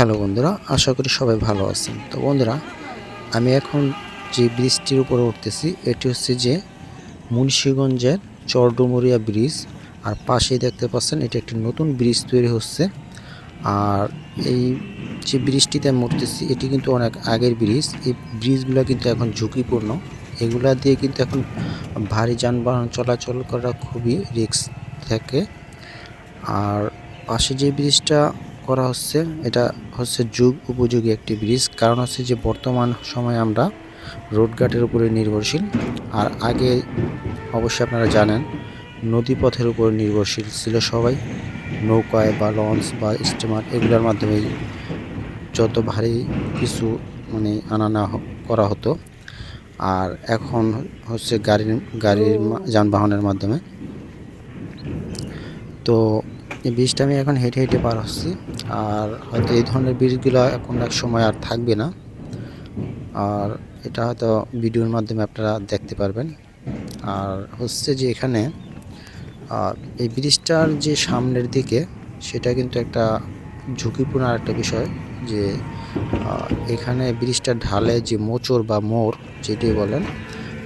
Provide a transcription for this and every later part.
Hello বন্ধুরা, আশা করি সবাই ভালো আছেন। তো বন্ধুরা, আমি এখন যে ব্রিজটির উপরে উঠতেছি, এটি হচ্ছে যে মুন্সীগঞ্জের চরডুমরিয়া ব্রিজ। আর পাশেই দেখতে পাচ্ছেন, এটি একটি নতুন ব্রিজ তৈরি হচ্ছে। আর এই যে ব্রিজটিতে আমি উঠতেছি, এটি কিন্তু অনেক আগের ব্রিজ। এই ব্রিজগুলো কিন্তু এখন ঝুঁকিপূর্ণ। এগুলা দিয়ে কিন্তু এখন ভারী যানবাহন চলাচল করা খুবই রিস্ক থাকে। আর পাশে যে ব্রিজটা করা হচ্ছে, এটা হচ্ছে যুগ উপযোগী একটি ব্রিজ কারণ হচ্ছে যে বর্তমান সময়ে আমরা রোডঘাটের উপরে নির্ভরশীল। আর আগে অবশ্যই আপনারা জানেন, নদীপথের উপর নির্ভরশীল ছিল সবাই। নৌকায় বা লঞ্চ বা স্টিমার এগুলোর মাধ্যমে যত ভারী কিছু মানে আনা হ- করা হতো। আর এখন হচ্ছে গাড়ির গাড়ির যানবাহনের মাধ্যমে। তো এই ব্রিজটা আমি এখন হেঁটে হেঁটে পার হচ্ছি। আর হয়তো এই ধরনের ব্রিজগুলো এখন এক সময় আর থাকবে না। আর এটা হয়তো ভিডিওর মাধ্যমে আপনারা দেখতে পারবেন। আর হচ্ছে যে এখানে এই ব্রিজটার যে সামনের দিকে, সেটা কিন্তু একটা ঝুঁকিপূর্ণ আর একটা বিষয় যে এখানে ব্রিজটা ঢালে যে মোচড় বা মোর, যেটি বলেন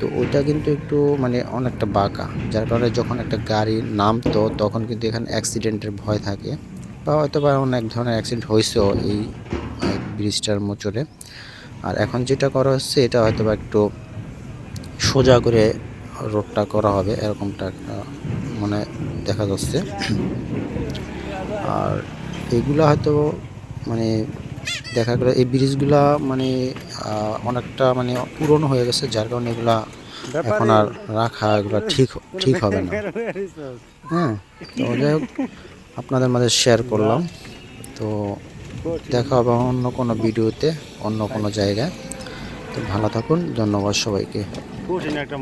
তো ওইটা কিন্তু একটু মানে অনেকটা বাঁকা। যার কারণে যখন একটা গাড়ি নামতো, তখন কিন্তু এখানে অ্যাক্সিডেন্টের ভয় থাকে বা হয়তো বা অনেক ধরনের অ্যাক্সিডেন্ট হয়েছেও এই ব্রিজটার মোচড়ে। আর এখন যেটা করা হচ্ছে, এটা হয়তো বা একটু সোজা করে রোডটা করা হবে, এরকমটা মানে দেখা যাচ্ছে। আর এগুলো হয়তো মানে দেখা গেলো এই ব্রিজগুলা মানে অনেকটা মানে পুরনো হয়ে গেছে যার কারণে এগুলা এখন আর রাখা এগুলো ঠিক ঠিক হবে না। হ্যাঁ তো যাই হোক আপনাদের মাঝে শেয়ার করলাম। তো দেখা হবে অন্য কোনো ভিডিওতে অন্য কোনো জায়গায়। তো ভালো থাকুন ধন্যবাদ সবাইকে। একটা